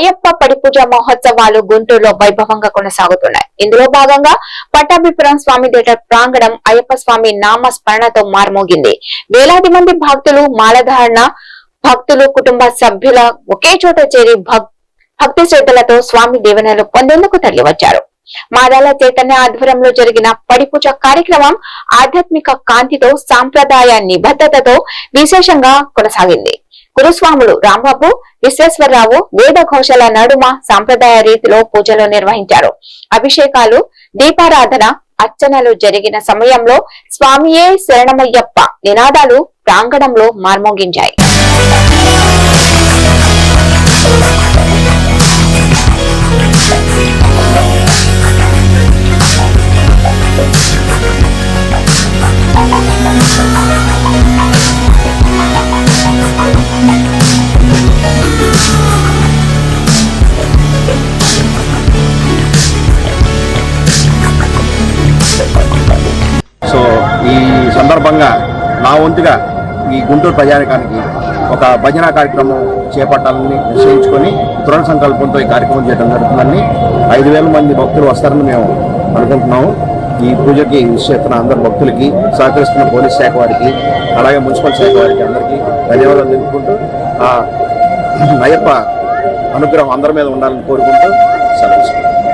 అయ్యప్ప పడిపూజ మహోత్సవాలు గుంటూరులో వైభవంగా కొనసాగుతున్నాయి. ఇందులో భాగంగా పట్టాభిపురం స్వామి థియేటర్ ప్రాంగణం అయ్యప్ప స్వామి నామ స్మరణతో మార్మోగింది. వేలాది మంది భక్తులు మాలధారణ భక్తులు కుటుంబ సభ్యుల ఒకే చోట చేరి భక్- భక్తి శ్రద్ధలతో స్వామి దీవెనలు పొందేందుకు తరలివచ్చారు. మాదాల చైతన్య ఆధ్వర్యంలో జరిగిన పడిపూజ కార్యక్రమం ఆధ్యాత్మిక కాంతితో సాంప్రదాయ నిబద్ధతతో విశేషంగా కొనసాగింది. గురుస్వాములు రాంబాబు విశ్వేశ్వరరావు వేద ఘోషల నడుమ సాంప్రదాయ రీతిలో పూజలు నిర్వహించారు. అభిషేకాలు దీపారాధన అర్చనలు జరిగిన సమయంలో స్వామియే శరణమయ్యప్ప నినాదాలు ప్రాంగణంలో మార్మోగించాయి. సో ఈ సందర్భంగా నా వంతుగా ఈ గుంటూరు ప్రజానికానికి ఒక భజన కార్యక్రమం చేపట్టాలని నిశ్చయించుకొని దృఢ సంకల్పంతో ఈ కార్యక్రమం చేయడం జరుగుతుందని ఐదు వేల మంది భక్తులు వస్తారని మేము అనుకుంటున్నాము. ఈ పూజకి విశేషణ అందరు భక్తులకి సహకరిస్తున్న పోలీస్ శాఖ వారికి అలాగే మున్సిపల్ శాఖ వారికి అందరికీ ధన్యవాదాలు తెలుపుకుంటూ ఆ అయ్యప్ప అనుగ్రహం అందరి మీద ఉండాలని కోరుకుంటూ సెలవు